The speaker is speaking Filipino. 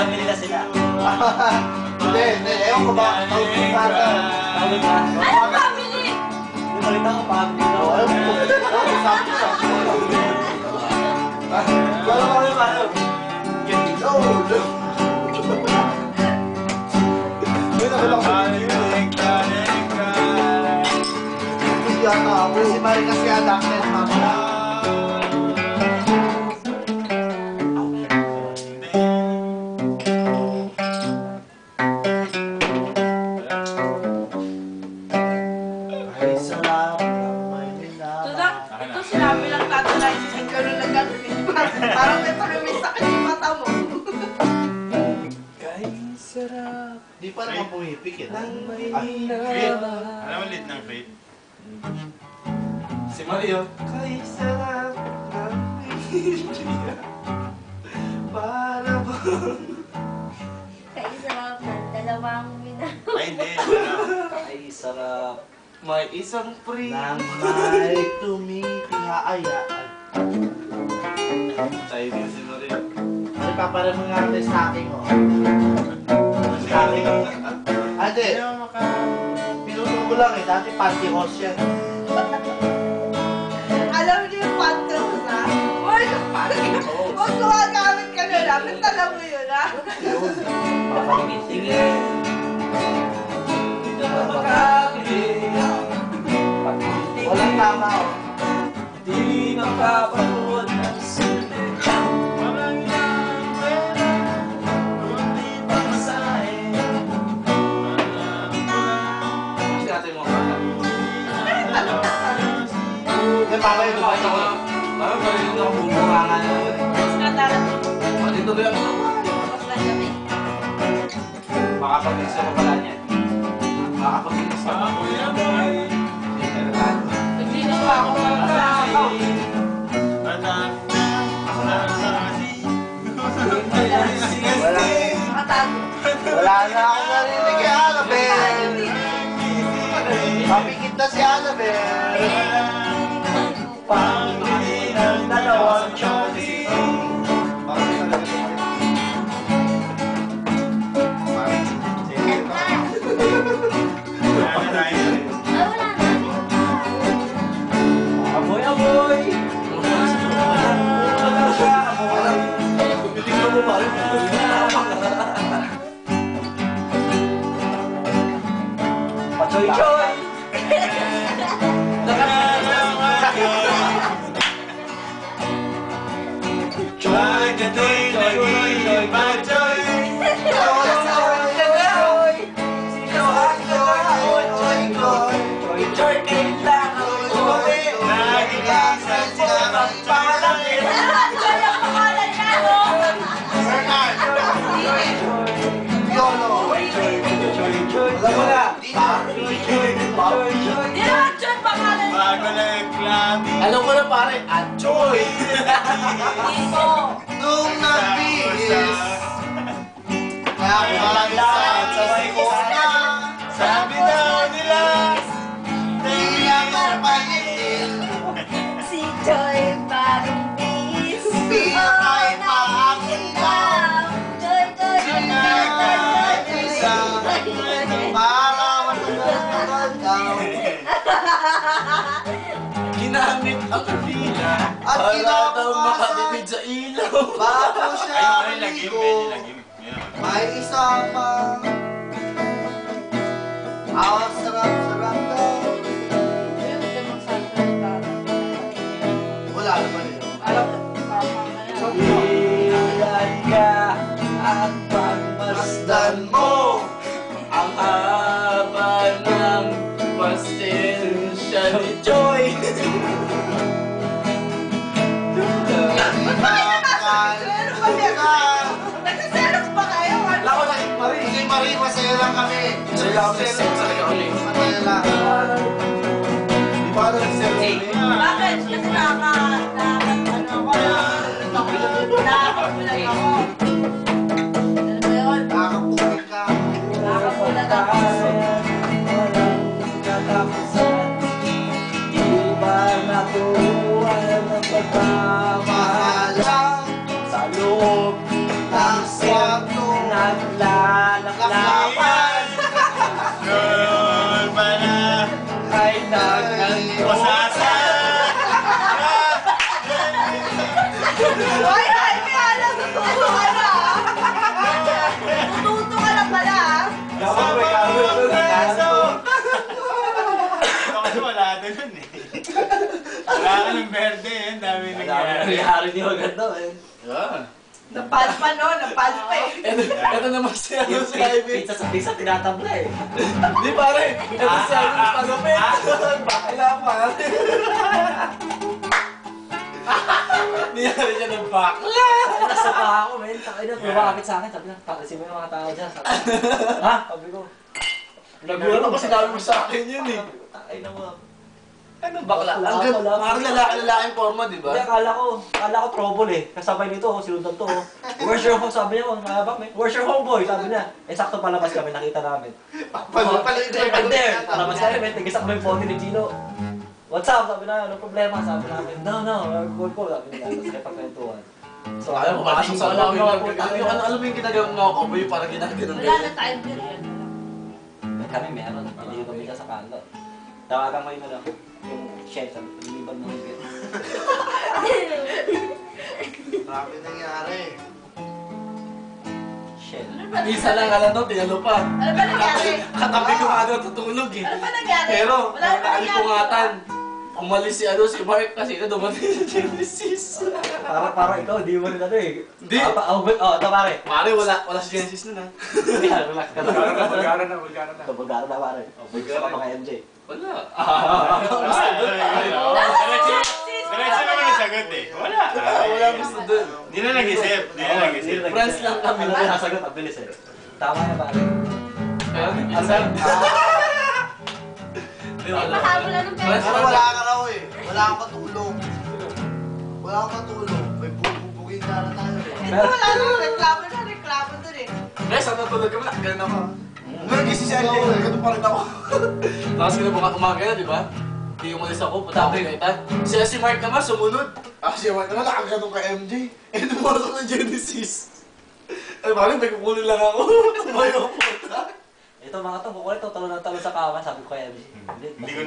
Akala ko family na sila. Hindi, hindi. Ewan ko ba? Tawag ko sa akin. Tawag ka. Yung balita ko family na. Oh, ewan ko. Ewan ko, sabi ko siya. Wala ko rin paano. No, no. Uy, nakita ko sa video. Hindi yata ako. Si Mari kasi anak Ay, sarap ng may Tudang, ito sinabi lang tatalain sa gano'n na gano'n. eh. Parang ito rin may sakit yung mata mo. Di pa naman pumipikit. Alam mo lit ng faith? Si Mario. Kay sarap ng pilihan Para ba? Ay, hindi. Ay, sarap. May isang free. Nang may tumitingayaan. Tayo din si Mario. Ay, paparan mo nga rin sa akin, oh. Sa akin. Ate, pinuto ko lang eh. Dati pantyhose yan. Alam niyo yung pantos, ha? Uy, kung gumagamit ka na namin, tala mo yun, ha? Makakapag-mix ako pala niya. Makakapag-mix ako. Kuya boy, Wala na ako narinig kay Annabelle. Mapikit na si Annabelle. Pamili ng dalawang talaga ito. Parang Marami tayo. Amoy, amoy! Bago na yung clubbing. Alam ko na pare, Achoy! Iso. Nung nagbihis. Nakakalisan sa sikona. Sabi daw nila, Di paingin. Si Joy Ginamit ang kabila. At kinabukasan, sa ilaw. bago siya maligo, may isa pang awas sarap-sarap daw. Wala naman yun. Ilan ka at pagmasdan mo kami. Berde eh. Ang dami nangyari. Nangyari di maganda eh Yan. Napal pa no, napal pa eh. Ito, ito naman si ano si Ivy Pizza sa pizza, tinatabla eh. Di pare, ito si ano si Pagupit Bakila pare Niyari siya ng bakla Nasa pa ako, men. Takay na, lumapit sa akin. Sabi na, takisin mo yung mga tao dyan. Ha? Sabi ko, Nagulat ako sinabi mo sa akin yun eh takay na mo. Ano bakla? Wala, Ang ganda, wala. parang lalaki-lalaking forma di ba? Hindi, akala ko, akala ko trouble eh. Kasabay nito, oh, sinundan to. oh. Where's your home? Sabi niya, oh, mahabak, men. Where's your home, boy? Sabi niya. Eh, sakto palabas kami, nakita namin. Palo, palo, Right there, palabas kami, men. Tigisak mo yung phone ni Gino. What's up? Sabi na, ano problema? Sabi namin, no, no, cool, cool. Sabi nila, tapos kapagkwentuhan. So, Ayaw mo, pumasok sa lang. puta, Yung ano, alam mo yung ginagawa mo ako, boy, parang ginagawa Wala na tayong period. Kami meron, hindi kami sa kanto. Tawagan mo yun ano, yung chef, sabi, liliban mo yung gate. Marami nangyari. Chef. Ano Isa lang alam to, tinalo pa. Ano ba nangyari? Katabi ko nga daw tutulog eh. Ano ba nangyari? Pero, Wala ba nangyari? Umalis si ano si Mark kasi na dumating si Genesis. Para, para ikaw, di mo rin ano eh. Hindi. Ah, pa- oh, oh, ito pare. Pare, wala, wala si Genesis nun ah. Yan, relax ka na. Bulgara na, bulgara na. Ito, Bulgara na pare. Oh, Gusto ka pa kay MJ. Wala. Diretso naman ang sagot eh. Wala. Wala gusto dun. Hindi na nag-isip. Hindi na nag-isip. Friends lang kami. Ano yung nasagot? Ang bilis eh. Tama na pare. Ano minsan. Ay, mahabol na ng lang wala ka raw eh. Wala kang matulog. Wala kang matulog. May bubugin ka na tayo eh. Wala na. Reklamo na, reklamo dun eh. Guys, ano tulog kami? Ganun ako. Nagising si Andy, ganun pa rin ako. Tapos kinabuka umaga na, di ba? Hindi umalis ako, punta ako kay Tan. Siya si Mark naman, sumunod. Ah, si Mark naman, nakaganon kay MJ. Eh, dumasok ng Genesis. Ay, bakit may kukunin lang ako? Tumayo ako. Ito mga to, kukulit to, talo na talo sa kawan. Sabi ko kay MJ. Hindi ko